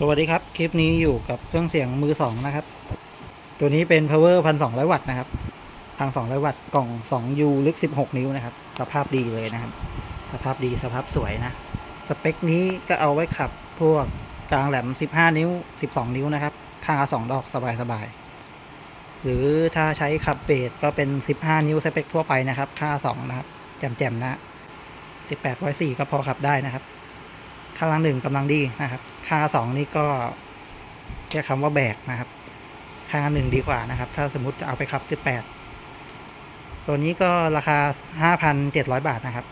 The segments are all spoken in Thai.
สวัสดีครับ คลิปนี้อยู่กับเครื่องเสียงมือสองนะครับ ตัวนี้เป็น power พันสองร้อยวัตต์นะครับพันสองร้อยวัตต์กล่อง 2U ลึก16นิ้วนะครับ สภาพดีเลยนะครับ สภาพดีสภาพสวยนะ สเปคนี้ก็เอาไว้ขับพวกกลางแหลม15นิ้ว12นิ้วนะครับ ข้างละสองดอกสบายๆหรือถ้าใช้ขับเบสก็เป็น15นิ้วสเปคทั่วไปนะครับข้าสองนะครับ แจ่มๆนะ18 1 4ก็พอขับได้นะครับ ข้าล่างหนึ่งกำลังดีนะครับ ค่าสองนี่ก็แค่คำว่าแบกนะครับ ค่างหนึ่งดีกว่านะครับ ถ้าสมมติเอาไปขับสิบแปดตัวนี้ก็ราคาห้าพันเจ็ดร้อยบาทนะครับ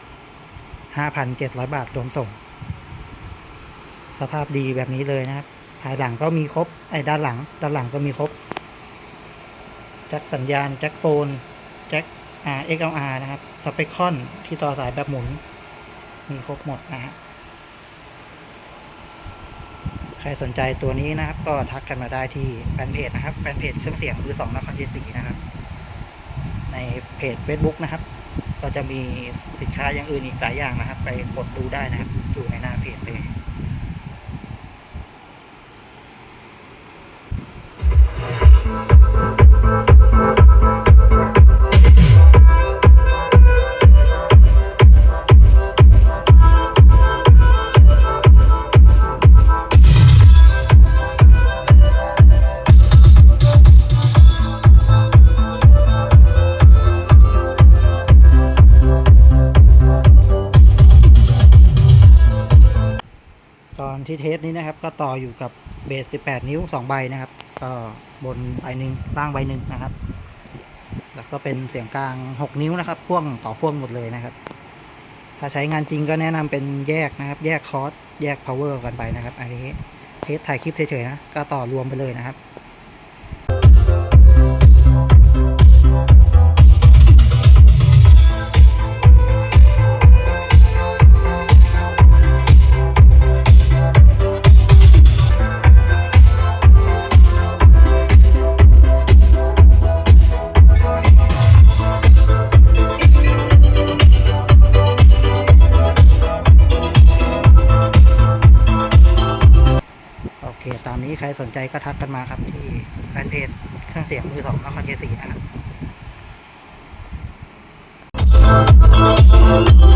ห้าพันเจ็ดร้อยบาทรวมส่ง สภาพดีแบบนี้เลยนะครับภายหลังก็มีครบไอ้ด้านหลัง ด้านหลังก็มีครบแจ็คสัญญาณแจ็คโฟนแจ็ค R XLR นะครับสเปคคอนที่ต่อสายแบบหมุน มีครบหมดนะฮะ ใครสนใจตัวนี้นะครับก็ทักกันมาได้ที่แฟนเพจนะครับแฟนเพจเครื่องเสียงมือสองนครชัยศรีนะครับ ในเพจ Facebook นะครับ ก็จะมีสินค้าอย่างอื่นอีกหลายอย่างนะครับ ไปกดดูได้นะครับอยู่ในหน้าเพ ที่เทสนี้นะครับ ก็ต่ออยู่กับเบส 18 นิ้ว 2 ใบนะครับ ก็บนใบหนึ่งล่างใบหนึ่งนะครับ แล้วก็เป็นเสียงกลาง 6 นิ้วนะครับ พ่วงต่อพ่วงหมดเลยนะครับ ถ้าใช้งานจริงก็แนะนำเป็นแยกนะครับ แยกคอร์สแยกพาวเวอร์กันไปนะครับ อันนี้เทสถ่ายคลิปเฉยๆนะ ก็ต่อรวมไปเลยนะครับ ใครสนใจก็ทักกันมาครับที่แฟนเพจเครื่องเสียงมือสองนครชัยศรีนะครับ